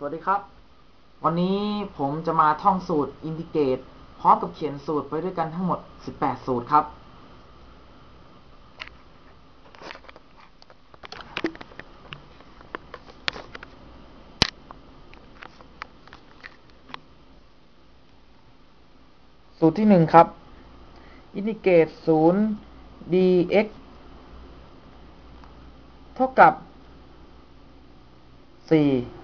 สวัสดีครับ วันนี้ผมจะมาท่องสูตรอินทิเกรตพร้อมกับเขียนสูตรไปด้วยกันทั้งหมด 18 สูตรครับ สูตรที่หนึ่งครับ อินทิเกรต0 dx เท่ากับ 4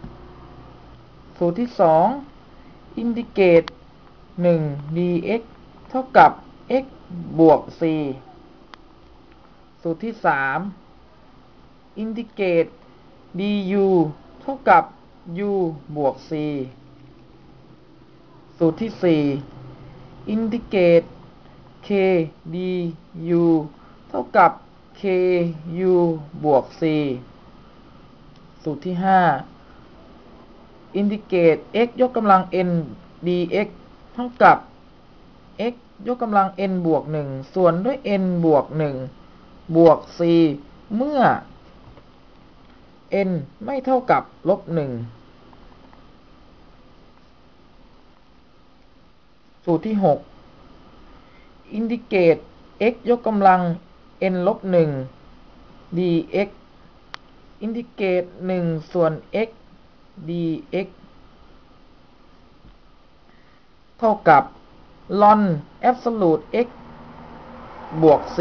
สูตรที่2อินทิเกรต1 dx เท่ากับ x บวก c สูตรที่3อินทิเกรต du เท่ากับ u บวก c สูตรที่4อินทิเกรต k du เท่ากับ ku บวก c สูตรที่ 5 อินทิเกรต x ยกกำลัง n dx เท่ากับ x ยกกำลัง n บวก 1 ส่วนด้วย n บวก 1 บวก c เมื่อ n ไม่เท่ากับลบ 1 สูตรที่ 6 อินทิเกรต x ยกกำลัง n ลบ 1 dx อินทิเกรต 1 ส่วน x dx เท่ากับ ln absolute x บวก c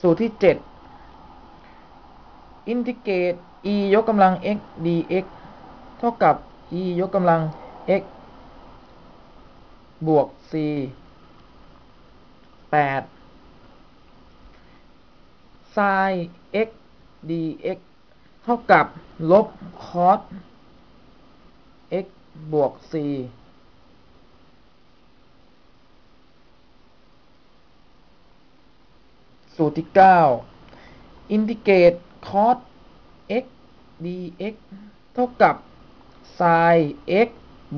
สูตรที่7อินทิเกรต e ยกกำลัง x dx เท่ากับ e ยกกำลัง x บวก c 8 sin x dx เท่ากับลบ cos x บวก c สูตรที่ 9 อินทิเกรต cos x dx เท่ากับ sin x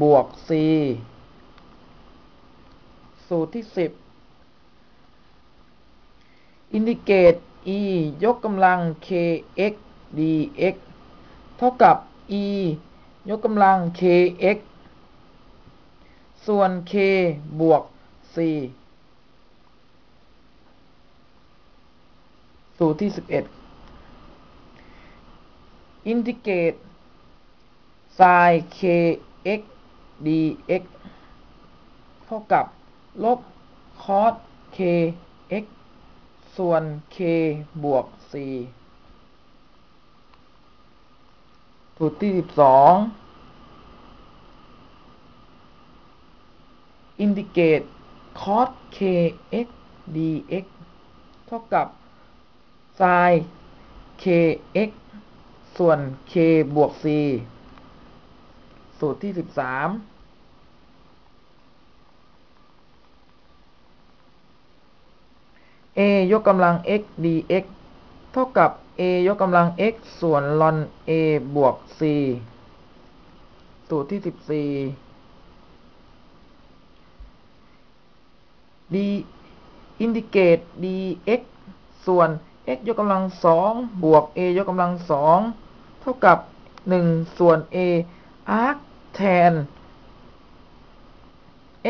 บวก c สูตรที่ 10 อินทิเกรต e ยกกำลัง kx dx เท่ากับ e ยกกำลัง kx ส่วน k บวก c สูตรที่ 11 อินทิเกรต sin kx dx เท่ากับ ลบ cos kx ส่วน k บวก c สูตรที่12อินทิเกต cos kx dx เท่ากับ sin kx ส่วน k บวก c สูตรที่13 a ยกกำลัง x dx เท่ากับ a ยกกำลัง x ส่วน ln a บวก c สูตรที่ 14 d อินทิเกรต dx ส่วน x ยกกำลัง 2 บวก a ยกกำลัง 2 เท่ากับ 1 ส่วน a arc tan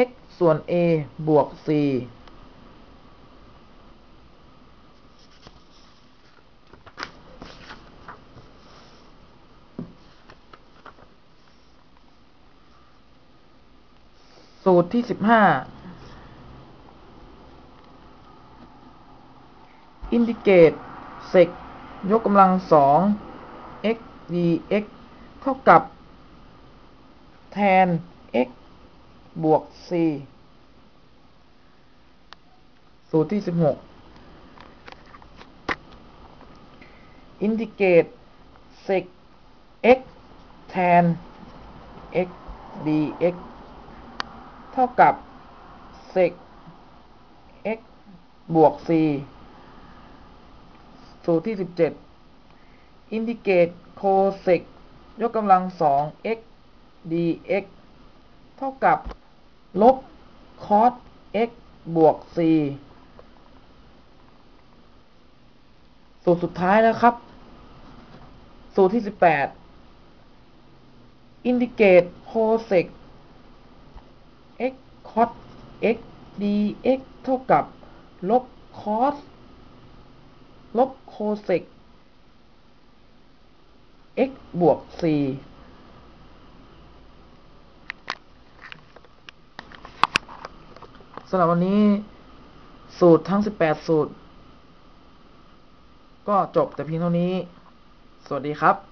x ส่วน a บวก c สูตรที่15อินทิเกรต sec ยกกำลัง2 x dx เท่ากับ tan x บวก c สูตรที่16อินทิเกรต sec x tan x dx เท่ากับ sec x บวก c สูตรที่ 17อินทิเกรต cosec ยกกำลัง 2 x dx เท่ากับ ลบ cos x บวก c สูตรสุดท้ายแล้วครับ สูตรที่สิบแปด indicate cosec cos x dx เท่ากับ ลบ cos ลบ cosec x บวก c สำหรับวันนี้สูตรทั้ง 18 สูตร ก็จบแต่เพียงเท่านี้ สวัสดีครับ